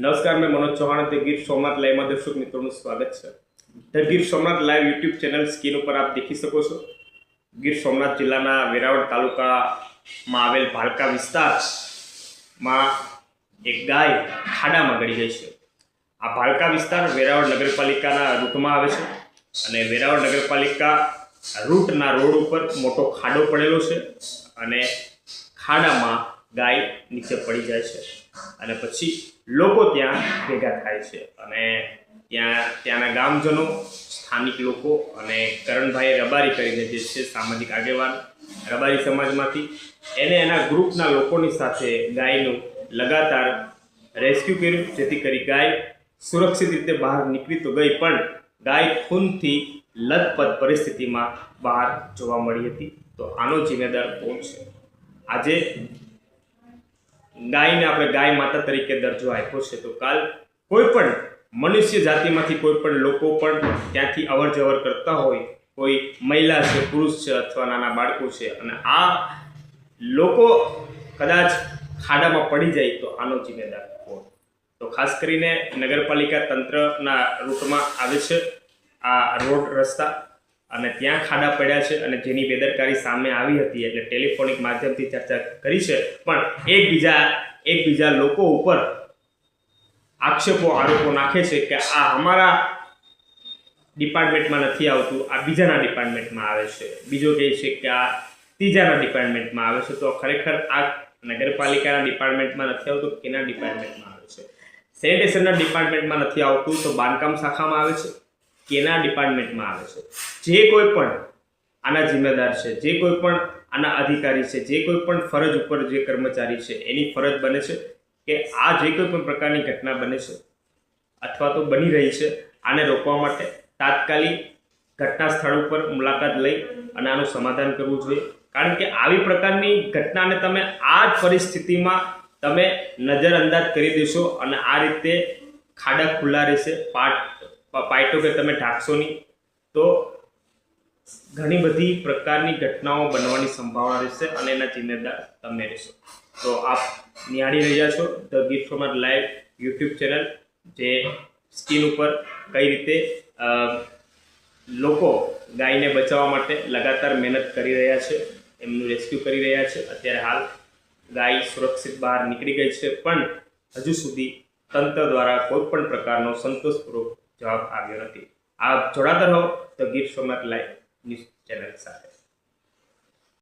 નમસ્કાર, મેં મનોજ ચૌહાણ ધ ગીર સોમનાથ લાઈવમાં દર્શક મિત્રોનું સ્વાગત છે. The Gir Somnath live YouTube channel screen ઉપર આપ દેખી શકો છો. ગીર સોમનાથ જિલ્લાના વેરાવળ તાલુકામાં આવેલ ભાલકા વિસ્તારમાં એક ગાય ખાડામાં ગળી ગઈ છે. આ ભાલકા વિસ્તાર વેરાવળ નગરપાલિકાના રૂટમાં આવે છે અને વેરાવળ નગરપાલિકા રૂટના રોડ ઉપર મોટો ખાડો પડેલો છે અને ખાડામાં ગાય નીચે પડી જાય છે. અને પછી લોકો ત્યાં ભેગા થાય છે. અને ત્યાં, ત્યાંના ગામજનો, સ્થાનિક લોકો અને કરણભાઈએ રબારી કરીને જે છે સામાજિક આગેવાન, રબારી સમાજમાંથી, એને એના ગ્રુપના લોકોની સાથે ગાયનું લગાતાર રેસ્ક્યુ કર્યું. જેથી કરી ગાય સુરક્ષિત રીતે બહાર નીકળી તો ગઈ, પણ ગાય ખૂનથી લથપથ પરિસ્થિતિમાં બહાર જોવા મળી હતી. તો આનો જિમ્મેદાર કોણ છે? આજે ગાયને આપણે ગાય માતા તરીકે દરજ્જો આપ્યો છે. તો કાલ કોઈ પણ મનુષ્ય જાતિમાંથી કોઈ પણ લોકો પણ ત્યાંથી અવર જવર કરતા હોય, કોઈ મહિલા છે, પુરુષ છે અથવા નાના બાળકો છે અને આ લોકો કદાચ ખાડામાં પડી જાય તો આનો જિમ્મેદાર કોણ? તો ખાસ કરીને નગરપાલિકા તંત્રના રૂટમાં આવે છે આ રોડ રસ્તા. અને ત્યાં ખાડા પડ્યા છે અને જેની બેદરકારી સામે આવી હતી એટલે ટેલિફોનિક માધ્યમથી ચર્ચા કરી છે. પણ એકબીજા એકબીજા લોકો ઉપર આક્ષેપો, આરોપો નાખે છે કે આ અમારા ડિપાર્ટમેન્ટમાં નથી આવતું, આ બીજાના ડિપાર્ટમેન્ટમાં આવે છે. બીજો કહે છે કે આ ત્રીજાના ડિપાર્ટમેન્ટમાં આવે છે. તો ખરેખર આ નગરપાલિકાના ડિપાર્ટમેન્ટમાં નથી આવતું કેના ડિપાર્ટમેન્ટમાં આવે છે? સેનિટેશનના ડિપાર્ટમેન્ટમાં નથી આવતું તો બાંધકામ શાખામાં આવે છે? કેના ડિપાર્ટમેન્ટમાં આવે છે? જે કોઈ પણ આના જિમ્મેદાર છે, જે કોઈ પણ આના અધિકારી છે, જે કોઈ પણ ફરજ ઉપર જે કર્મચારી છે, એની ફરજ બને છે કે આ જે કોઈ પણ પ્રકારની ઘટના બને છે અથવા તો બની રહી છે, આને રોકવા માટે તાત્કાલિક ઘટના સ્થળ ઉપર મુલાકાત લઈ અને આનું સમાધાન કરવું જોઈએ. કારણ કે આવી પ્રકારની ઘટનાને તમે આ જ પરિસ્થિતિમાં તમે નજરઅંદાજ કરી દેશો અને આ રીતે ખાડા ખુલ્લા રહેશે પાટ પાઇટો કે તમે ઢાંકશો નહીં, તો ઘણી બધી પ્રકારની ઘટનાઓ બનવાની સંભાવના રહેશે અને એના જિમ્મેદાર તમે રહેશો. તો આપ નિહાળી રહ્યા છો ધ ગીત ફ્રોમ અર લાઈવ યુટ્યુબ ચેનલ, જે સ્કીન ઉપર કઈ રીતે લોકો ગાયને બચાવવા માટે લગાતાર મહેનત કરી રહ્યા છે, એમનું રેસ્ક્યુ કરી રહ્યા છે. અત્યારે હાલ ગાય સુરક્ષિત બહાર નીકળી ગઈ છે, પણ હજુ સુધી તંત્ર દ્વારા કોઈપણ પ્રકારનો સંતોષપૂર્વક જવાબ આવ્યો નથી આપ જોડાતા રહો the Gir Somnath live news channel સાથે